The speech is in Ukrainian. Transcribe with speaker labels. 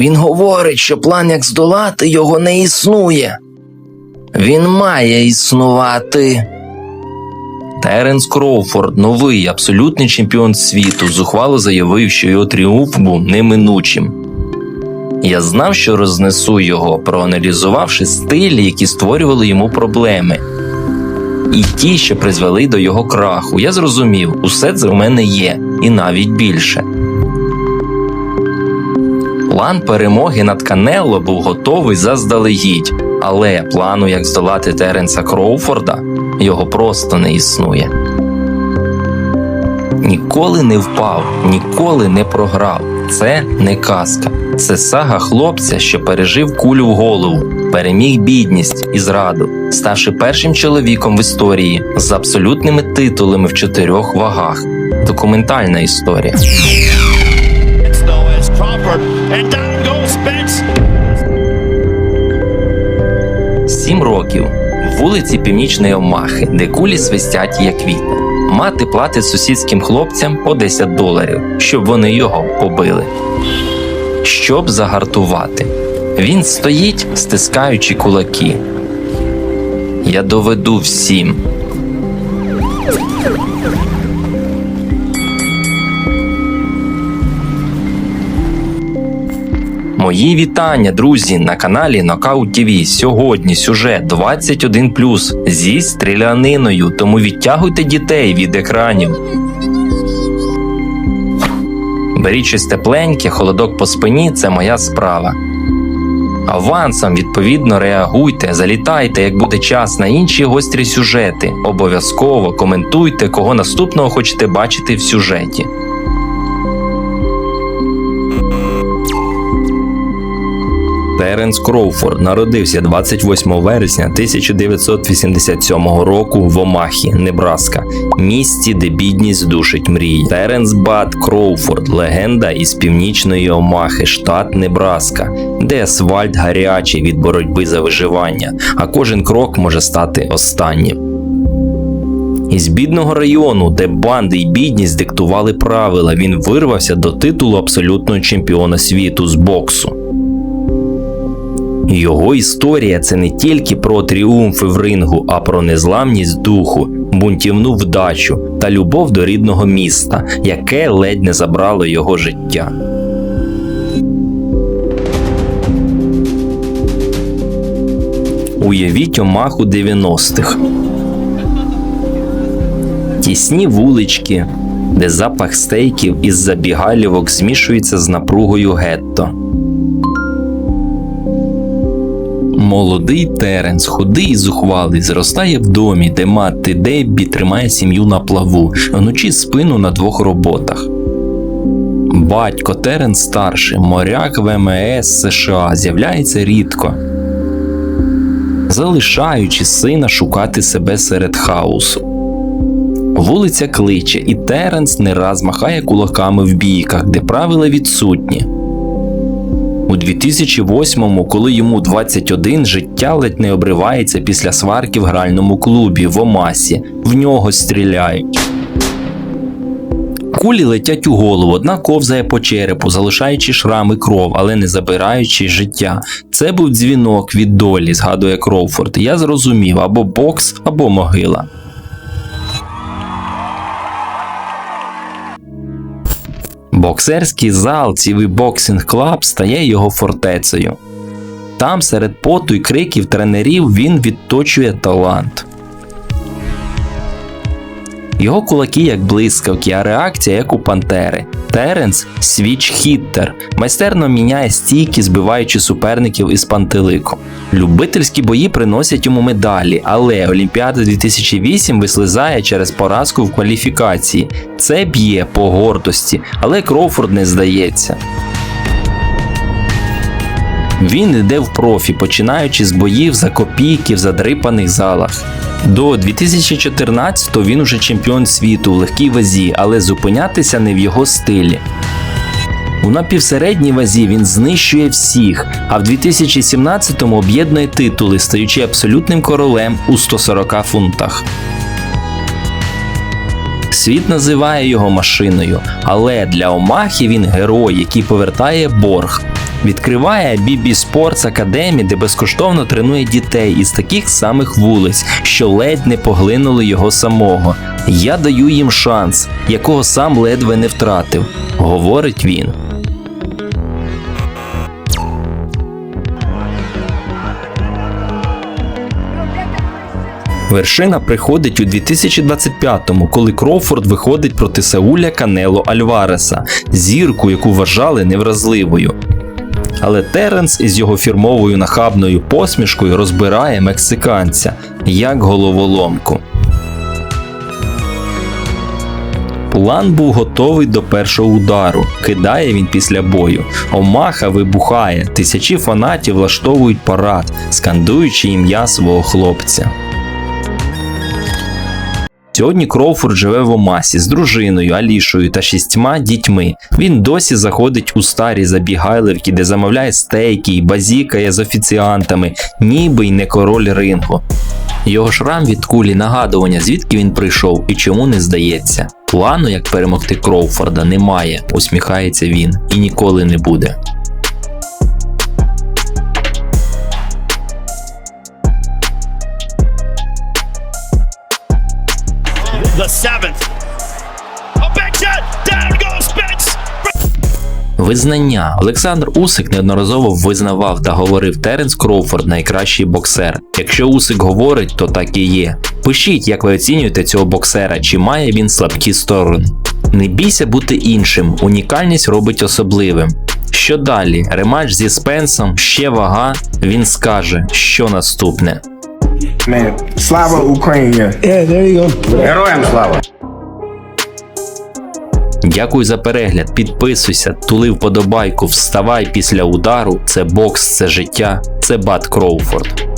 Speaker 1: Він говорить, що план як здолати його не існує. Він має існувати. Теренс Кроуфорд, новий абсолютний чемпіон світу, зухвало заявив, що його тріумф був неминучим. Я знав, що рознесу його, проаналізувавши стилі, які створювали йому проблеми. І ті, що призвели до його краху, я зрозумів, усе це у мене є, і навіть більше. План перемоги над Канелло був готовий заздалегідь, але плану, як здолати Теренса Кроуфорда, його просто не існує. Ніколи не впав, ніколи не програв. Це не казка. Це сага хлопця, що пережив кулю в голову, переміг бідність і зраду, ставши першим чоловіком в історії з абсолютними титулами в чотирьох вагах. Документальна історія.
Speaker 2: And down goes Spence.
Speaker 1: Сім років. Вулиці Північної Омахи, де кулі свистять як вітер. Мати платить сусідським хлопцям по 10 доларів, щоб вони його побили. Щоб загартувати. Він стоїть, стискаючи кулаки. Я доведу всім. Мої вітання, друзі, на каналі Knockout TV. Сьогодні сюжет 21+, зі стріляниною, тому відтягуйте дітей від екранів. Беріть щось тепленьке, холодок по спині це моя справа. Авансом, відповідно, реагуйте, залітайте, як буде час на інші гострі сюжети. Обов'язково коментуйте, кого наступного хочете бачити в сюжеті. Теренс Кроуфорд народився 28 вересня 1987 року в Омахі, Небраска, місті, де бідність душить мрії. Теренс Бат Кроуфорд легенда із північної Омахи, штат Небраска, де асфальт гарячий від боротьби за виживання, а кожен крок може стати останнім. Із бідного району, де банди й бідність диктували правила, він вирвався до титулу абсолютного чемпіона світу з боксу. Його історія це не тільки про тріумфи в рингу, а про незламність духу, бунтівну вдачу та любов до рідного міста, яке ледь не забрало його життя. Уявіть омаху 90-х. Тісні вулички, де запах стейків із забігалівок змішується з напругою гетто. Молодий Теренс, худий і зухвалий, зростає в домі, де мати Деббі тримає сім'ю на плаву, вночі спину на двох роботах. Батько Теренс старший, моряк ВМС США, з'являється рідко, залишаючи сина шукати себе серед хаосу. Вулиця кличе, і Теренс не раз махає кулаками в бійках, де правила відсутні. У 2008-му, коли йому 21, життя ледь не обривається після сварки в гральному клубі в Омасі. В нього стріляють. Кулі летять у голову, одна ковзає по черепу, залишаючи шрами кров, але не забираючи життя. Це був дзвінок від долі, згадує Кроуфорд. Я зрозумів або бокс, або могила. Боксерський зал цілий боксинг клаб стає його фортецею. Там, серед поту й криків тренерів, він відточує талант. Його кулаки як блискавки, а реакція як у пантери. Теренс свіч хіттер, майстерно міняє стійки, збиваючи суперників із пантелику. Любительські бої приносять йому медалі, але Олімпіада 2008 вислизає через поразку в кваліфікації. Це б'є по гордості, але Кроуфорд не здається. Він йде в профі, починаючи з боїв за копійки в задрипаних залах. До 2014-го він уже чемпіон світу в легкій вазі, але зупинятися не в його стилі. У напівсередній вазі він знищує всіх, а в 2017-му об'єднує титули, стаючи абсолютним королем у 140 фунтах. Світ називає його машиною, але для Омахи він герой, який повертає борг. Відкриває BB Sports Academy, де безкоштовно тренує дітей із таких самих вулиць, що ледь не поглинули його самого. Я даю їм шанс, якого сам ледве не втратив, говорить він. Вершина приходить у 2025-му, коли Кроуфорд виходить проти Сауля Канело Альвареса, зірку, яку вважали невразливою. Але Теренс із його фірмовою нахабною посмішкою розбирає мексиканця як головоломку. План був готовий до першого удару. Кидає він після бою. Омаха вибухає. Тисячі фанатів влаштовують парад, скандуючи ім'я свого хлопця. Сьогодні Кроуфорд живе в Омасі з дружиною, Алішою та шістьма дітьми. Він досі заходить у старі забігайлерки, де замовляє стейки і базікає з офіціантами, ніби й не король рингу. Його шрам від кулі нагадування, звідки він прийшов і чому не здається. Плану, як перемогти Кроуфорда, немає, усміхається він, і ніколи не буде.
Speaker 2: Seventh.
Speaker 1: Визнання Олександр Усик неодноразово визнавав та говорив Теренс Кроуфорд найкращий боксер. Якщо Усик говорить, то так і є. Пишіть, як ви оцінюєте цього боксера, чи має він слабкі сторони. Не бійся бути іншим, унікальність робить особливим. Що далі? Рематч зі Спенсом, ще вага. Він скаже, що наступне.
Speaker 3: Man, Slava Ukraine.
Speaker 4: Yeah, there you go.
Speaker 3: Героям слава!
Speaker 1: Дякую за перегляд. Підписуйся, тули вподобайку, вставай після удару. Це бокс, це життя, це Бат Кроуфорд.